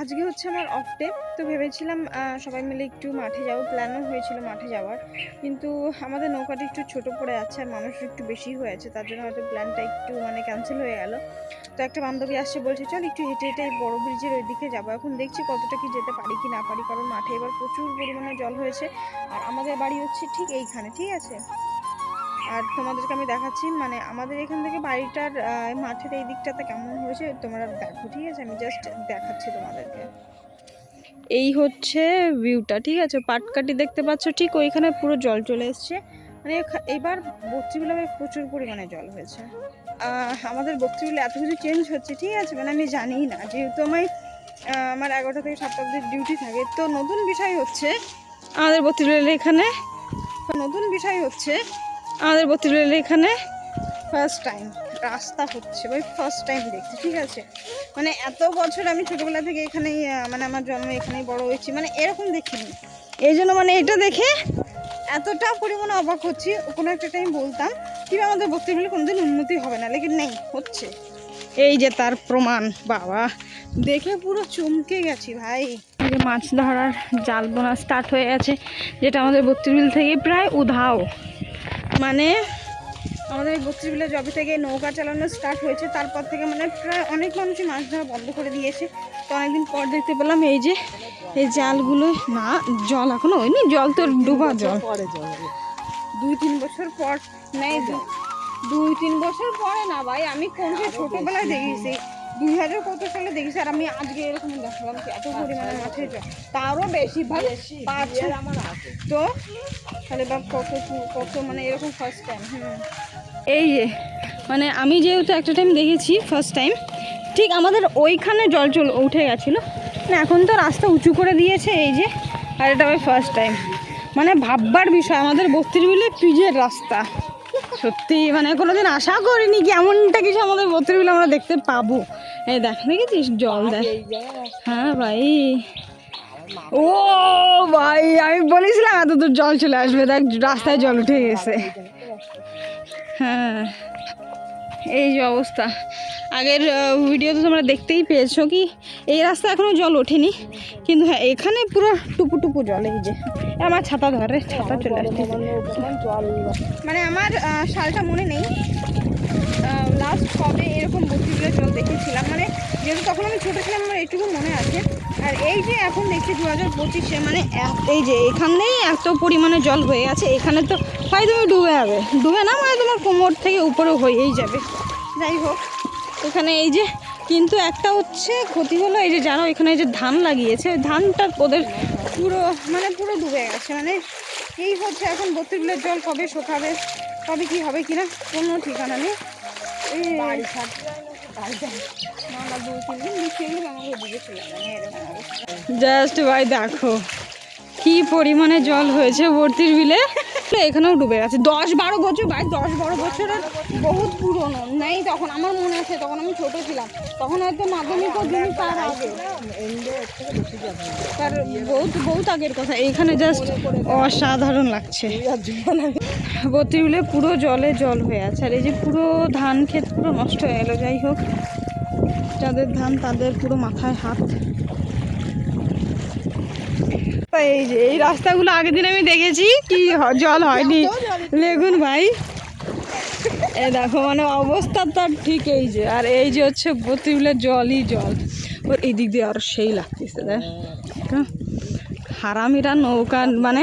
আজকে হচ্ছে আমার অফ ডে তো ভেবেছিলাম সবাই মিলে একটু মাঠে যাব। প্ল্যানও হয়েছিল মাঠে যাওয়ার। কিন্তু আমাদের নৌকাটা একটু ছোট পড়ে যাচ্ছে আর মানুষ একটু বেশি হয়ে আছে, তার জন্য হয়তো প্ল্যানটা একটু মানে ক্যান্সেল হয়ে গেল। তো একটা বান্ধবী আসছে, বলছে, চল একটু হেঁটে হেঁটে বড় ব্রিজের ওইদিকে যাব। এখন দেখছি কতটা কি যেতে পারি কি না পারি, কারণ মাঠে এবার প্রচুর পরিমাণে জল হয়েছে। আর আমাদের বাড়ি হচ্ছে ঠিক এইখানে, ঠিক আছে? আর তোমাদেরকে আমি দেখাচ্ছি মানে আমাদের এখান থেকে বাড়িটার মাঠের এই দিকটাতে কেমন হয়েছে তোমরা দেখো ঠিক আছে? আমি জাস্ট দেখাচ্ছি তোমাদেরকে। এই হচ্ছে ভিউটা ঠিক আছে? পাটকাটি দেখতে পাচ্ছ ঠিক ওইখানে পুরো জল চলে এসছে। মানে এবার বত্রিবিলামে প্রচুর পরিমাণে জল হয়েছে। আমাদের বত্রিবিলে এত কিছু চেঞ্জ হচ্ছে ঠিক আছে? মানে আমি জানিই না যেহেতু আমি আহ, আমার এগারোটা থেকে সাতটা অবধি ডিউটি থাকে তো নতুন বিষয় হচ্ছে আমাদের বত্রিবিলের এখানে নতুন বিষয় হচ্ছে আমাদের বত্রিবিলের এখানে ফার্স্ট টাইম রাস্তা হচ্ছে ভাই ফার্স্ট টাইম দেখছি ঠিক আছে? মানে এত বছর আমি ছোটোবেলা থেকে এখানেই মানে আমার জন্ম এখানেই বড় হয়েছি মানে এরকম দেখিনি। এই জন্য মানে এটা দেখে এতটা পরিমাণে অবাক হচ্ছি কোনো একটা টাইম বলতাম কি আমাদের বক্তব্য বলে কোনোদিন উন্নতি হবে না লেকিন নেই হচ্ছে। এই যে তার প্রমাণ বাবা দেখে পুরো চমকে গেছি ভাই। মাছ ধরার জাল বোনা স্টার্ট হয়ে গেছে যেটা আমাদের বত্রিবিল থেকে প্রায় উধাও। মানে আমাদের এই বত্রিবিলে জবে থেকে নৌকা চালানো স্টার্ট হয়েছে। তারপর থেকে মানে প্রায় অনেক মানুষই মাছ ধরা বন্ধ করে দিয়েছে। তো অনেকদিন পর দেখতে পেলাম এই যে এই জালগুলো না জল এখনও হয়নি? জল তো ডুবা জল। দুই তিন বছর পর নেই দুই তিন বছর পরে না ভাই আমি কোন সে ছোটবেলায় দেখেছি। দুই হাজার কত সালে দেখেছি আর আমি আজকে এরকম দেখালাম কি এত পরিমাণে মাছের জল তারও বেশি ভাই পাঁচ তো তাহলে বা কত কত মানে এরকম ফার্স্ট টাইম হুম। এই যে মানে আমি যেহেতু একটা টাইম দেখেছি ফার্স্ট টাইম ঠিক আমাদের ওইখানে জল চল উঠে গেছিল। না এখন তো রাস্তা উঁচু করে দিয়েছে এই যে আর এটা ওই ফার্স্ট টাইম মানে ভাববার বিষয় আমাদের বত্রিশ মিলে পিজের রাস্তা। সত্যি মানে কোনোদিন আশা করিনি কি এমনটা কিছু আমাদের মিলে আমরা দেখতে পাবো। এই দেখ দেখেছিস? জল দেখ। হ্যাঁ ভাই। ও ভাই আমি বলেছিলাম এত দূর জল চলে আসবে। দেখ রাস্তায় জল উঠে গেছে। হ্যাঁ এই যে অবস্থা। আগের ভিডিও তো তোমরা দেখতেই পেয়েছ কি এই রাস্তা এখনও জল ওঠেনি। কিন্তু হ্যাঁ এখানে পুরো টুপু টুপু জল এই যে। আমার ছাতা ধরে ছাতা চলে আসছে। মানে আমার শালটা মনে নেই। লাস্ট কবে এরকম বত্রিশে জল দেখেছিলাম। মানে যেহেতু তখন আমি ছোটো ছিলাম, আমার এইটুকু মনে আছে। আর এই যে এখন দেখছি দু হাজার পঁচিশে মানে এই যে এখানেই এত পরিমাণে জল হয়ে আছে, এখানে তো হয় তুমি ডুবে যাবে। ডুবে না মানে তোমার কোমর থেকে উপরে হয়েই যাবে। যাই হোক, এখানে এই যে কিন্তু একটা হচ্ছে ক্ষতি হলো, এই যে যারা এখানে এই যে ধান লাগিয়েছে ধানটা ওদের পুরো মানে পুরো ডুবে গেছে। মানে এই হচ্ছে এখন বত্রিগুলোর জল কবে শোকাবে? কবে কি হবে কিনা কোনো ঠিকানা নেই। দিন জাস্ট ভাই দেখো কি পরিমাণে জল হয়েছে ভর্তির বিলে। এখানেও ডুবে গেছে। দশ বারো বছর ভাই দশ বারো বছরের বহুত পুরনো। নেই তখন আমার মনে আছে তখন আমি ছোট ছিলাম। তখন হয়তো মাধ্যমিক দিনই তার আগে। তার বহুত বহুত আগের কথা। এখানে জাস্ট অসাধারণ লাগছে। বত্রিগুলো পুরো জলে জল হয়ে আছে। আর এই যে পুরো ধান ক্ষেত পুরো নষ্ট হয়ে গেলো যাই হোক। যাদের ধান তাদের পুরো মাথায় হাত। এই যে এই রাস্তাগুলো আগের দিন আমি দেখেছি কি জল হয়নি। লেগুন ভাই। এ দেখো মানে অবস্থা তার ঠিক এই যে। আর এই যে হচ্ছে বত্রিগুলোর জলই জল। ওর এই দিক দিয়ে আরও সেই লাগতেছে, দেখ। হারামিরা নৌকা মানে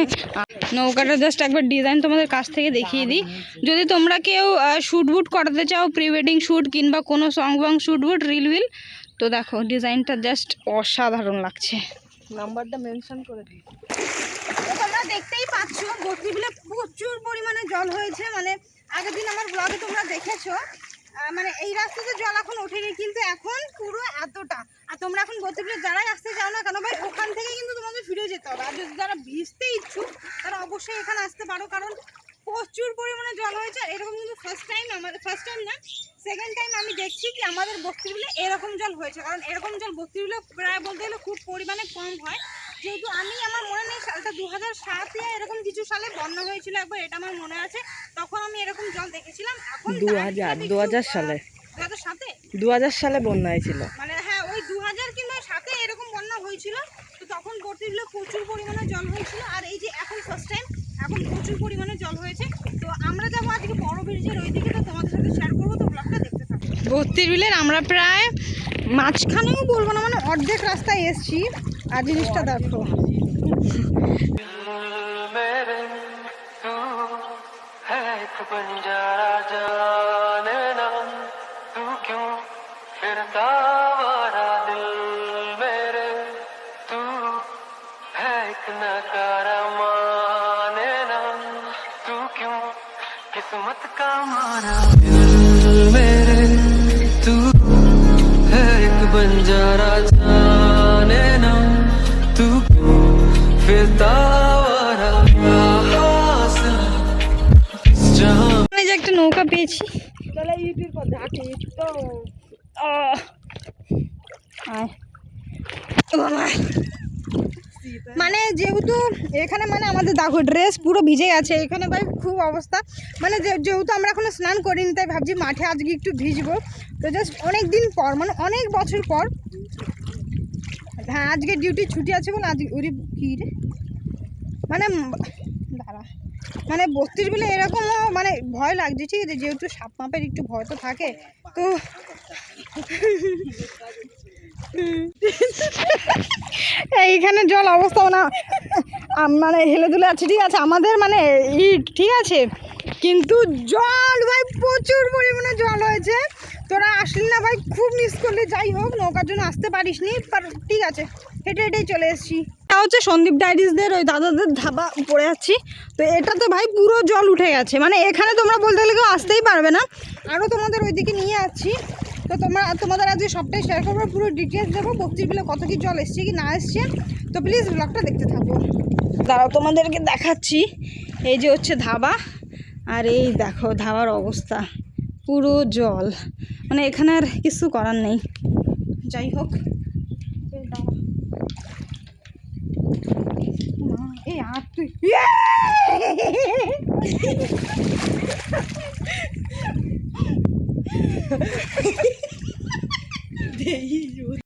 নৌকাটা জাস্ট একবার ডিজাইন তোমাদের কাছ থেকে দেখিয়ে দিই। যদি তোমরা কেউ শ্যুট বুট করাতে চাও প্রি ওয়েডিং শ্যুট কিংবা কোনো সং বং শ্যুট বুট রিল উইল তো দেখো ডিজাইনটা জাস্ট অসাধারণ লাগছে। নাম্বারটা মেনশন করে দিই। তোমরা দেখতেই পাচ্ছ বত্রিবিলে প্রচুর পরিমাণে জল হয়েছে। মানে আগের দিন আমার ব্লগে তোমরা দেখেছ। মানে এই রাস্তাতে জল এখন ওঠেনি, কিন্তু এখন পুরো এতটা। আর তোমরা এখন বত্রিবিলে যারাই আসতে চাও না কেন ভাই ওখান থেকে কিন্তু তোমাদের ফিরে যেতে হবে। আর যদি যারা ভিজতে ইচ্ছুক তারা অবশ্যই এখানে আসতে পারো কারণ প্রচুর পরিমাণে জল হয়েছে। এরকম কিন্তু ফার্স্ট টাইম আমাদের ফার্স্ট টাইম না সেকেন্ড টাইম আমি দেখছি কি আমাদের বস্তিগুলো এরকম জল হয়েছে। কারণ এরকম জল বস্তিগুলো প্রায় বলতে গেলে খুব পরিমাণে কম হয়। যেহেতু আমি আমার মনে নেই সালটা দু হাজার সাতে এরকম কিছু সালে বন্যা হয়েছিল একবার এটা আমার মনে আছে। তখন আমি এরকম জল দেখেছিলাম। এখন দু হাজার দু হাজার সালে। দু হাজার সাতে? দু হাজার সালে বন্যা হয়েছিল মানে হ্যাঁ ওই দু হাজার কিংবা সাথে এরকম বন্যা হয়েছিল তো তখন বর্তিগুলো প্রচুর পরিমাণে জল হয়েছিল আর এই যে এখন ফার্স্ট টাইম এখন প্রচুর পরিমাণে জল হয়েছে। তো আমরা যাব আজকে বড় ব্রিজের ওই দিকে তো তোমাদের সাথে শেয়ার করব, তো ব্লগটা দেখতে থাকব ভর্তির বিলের আমরা প্রায় মাঝখানেও বলব না মানে অর্ধেক রাস্তায় এসছি। আর জিনিসটা দেখো। बंजारा जाने ना तू क्यों फिरता वारा हासिल जहां মানে যে একটা নৌকা পেয়েছি তাহলে ইউটিউব পর দেখি তো আহ, আয়। ও বাবা। মানে যেহেতু এখানে মানে আমাদের দেখো ড্রেস পুরো ভিজে গেছে, এখানে ভাই খুব অবস্থা। মানে যেহেতু আমরা এখনও স্নান করিনি, তাই ভাবছি মাঠে আজকে একটু ভিজবো। তো জাস্ট অনেক দিন পর মানে অনেক বছর পর। হ্যাঁ আজকে ডিউটি ছুটি আছে বলে আজকে ওরে কী রে? মানে দাঁড়া। মানে বত্রিশ বলে এরকমও মানে ভয় লাগছে, ঠিক আছে? যেহেতু সাপ মাপের একটু ভয় তো থাকে। তো এইখানে জল অবস্থা না মানে হেলে দুলে আছে, ঠিক আছে, আমাদের মানে ইট, ঠিক আছে, কিন্তু জল ভাই প্রচুর পরিমাণে জল হয়েছে, তোরা আসলি না ভাই, খুব মিস করলি, যাই হোক, নৌকার জন্য আসতে পারিস নি ঠিক আছে, হেঁটে হেঁটেই চলে এসছি। এটা হচ্ছে সন্দীপ ডাইরিসদের ওই দাদাদের ধাবা পড়ে যাচ্ছি তো এটা তো ভাই পুরো জল উঠে গেছে মানে এখানে তোমরা বলতে গেলে কেউ আসতেই পারবে না আরও তোমাদের ওইদিকে নিয়ে যাচ্ছি তো তোমরা, তোমাদের আজকে সবটাই শেয়ার করব, পুরো ডিটেলস দেবো বক্তিগুলো কত কি জল এসছে কি না এসছে। তো প্লিজ ব্লগটা দেখতে থাকো। দাঁড়াও, তোমাদেরকে দেখাচ্ছি। এই যে হচ্ছে ধাবা, আর এই দেখো ধাবার অবস্থা, পুরো জল। মানে এখানে আর কিছু করার নেই। যাই হোক। এই আর তুই Terrível.